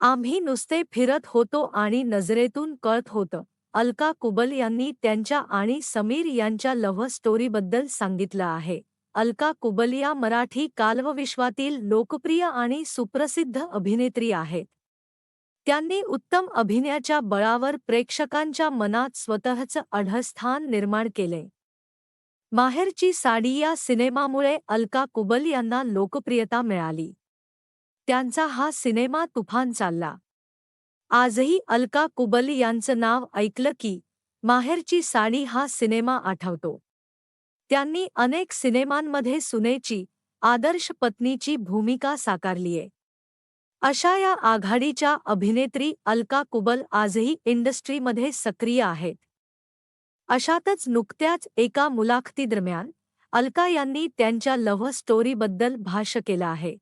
आम्ही नुसते फिरत होतो आणि नजरेतून कळत होतं. अलका कुबल यांनी त्यांच्या आणि समीर यांच्या लव्ह स्टोरीबद्दल सांगितलं आहे. अलका कुबल या मराठी कालवविश्वातील लोकप्रिय आणि सुप्रसिद्ध अभिनेत्री आहेत. त्यांनी उत्तम अभिनयाच्या बळावर प्रेक्षकांच्या मनात स्वतःचं अढस्थान निर्माण केले. माहेरची साडी या सिनेमामुळे अलका कुबल यांना लोकप्रियता मिळाली. त्यांचा हा सिनेमा तुफान चालला. आजही अलका कुबल यांचं नाव ऐकलं की माहेरची साडी हा सिनेमा आठवतो. त्यांनी अनेक सिनेमांमध्ये सुनेची आदर्श पत्नीची भूमिका साकारलीये. अशा या आघाडीच्या अभिनेत्री अलका कुबल आजही इंडस्ट्रीमध्ये सक्रिय आहेत. अशातच नुकत्याच एका मुलाखतीदरम्यान अलका यांनी त्यांच्या लव्ह स्टोरीबद्दल भाष्य केलं आहे.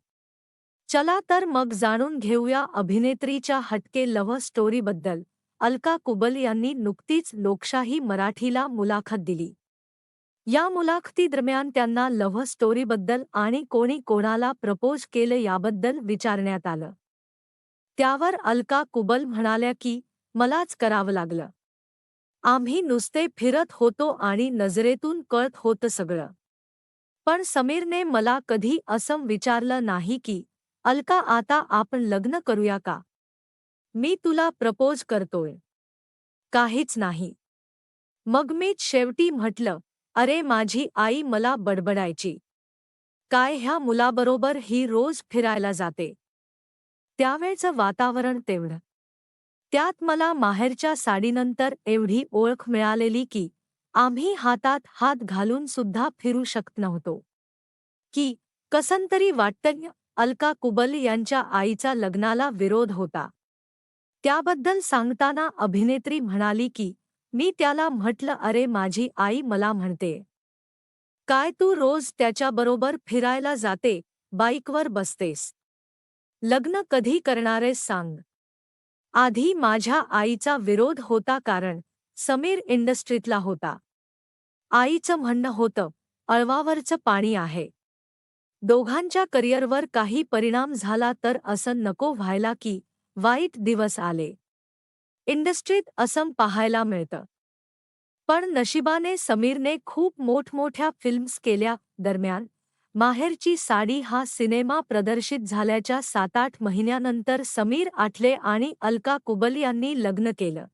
चला तर मग जाणून घेऊया अभिनेत्रीच्या हटके लव्ह स्टोरीबद्दल. अलका कुबल यांनी नुकतीच लोकशाही मराठीला मुलाखत दिली. या मुलाखतीदरम्यान त्यांना लव्ह स्टोरीबद्दल आणि कोणी कोणाला प्रपोज केलं याबद्दल विचारण्यात आलं. त्यावर अलका कुबल म्हणाल्या की मलाच करावं लागलं. आम्ही नुसते फिरत होतो आणि नजरेतून कळत होतं सगळं. पण समीरने मला कधी असं विचारलं नाही की अलका आता आपण लग्न करूया का? मी तुला प्रपोज करतोय. काहीच नाही. मग मीच शेवटी म्हटलं अरे माझी आई मला बडबडायची. काय ह्या मुलाबरोबर ही रोज फिरायला जाते? त्यावेळचं वातावरण तेवढं. त्यात मला माहेरच्या साडीनंतर एवढी ओळख मिळालेली की आम्ही हातात हात घालून सुद्धा फिरू शकत नव्हतो. की कसंतरी वाटतं अलका कुबल यांच्या आईचा लग्नाला विरोध होता. त्याबद्दल सांगताना अभिनेत्री म्हणाली की मी त्याला म्हटलं अरे माझी आई मला म्हणते. काय तू रोज त्याच्याबरोबर फिरायला जाते? बाईकवर बसतेस. लग्न कधी करणारेस सांग. आधी माझ्या आईचा विरोध होता कारण समीर इंडस्ट्रीतला होता. आईचं म्हणणं होतं अळवावरचं पाणी आहे. दोघांच्या करिअरवर काही परिणाम झाला तर असं नको व्हायला की वाईट दिवस आले. इंडस्ट्रीत असं पाहायला मिळतं. पण नशिबाने समीरने खूप मोठमोठ्या फिल्म्स केल्या दरम्यान माहेरची साडी हा सिनेमा प्रदर्शित झाल्याच्या सात आठ महिन्यानंतर समीर आठले आणि अलका कुबल यांनी लग्न केलं.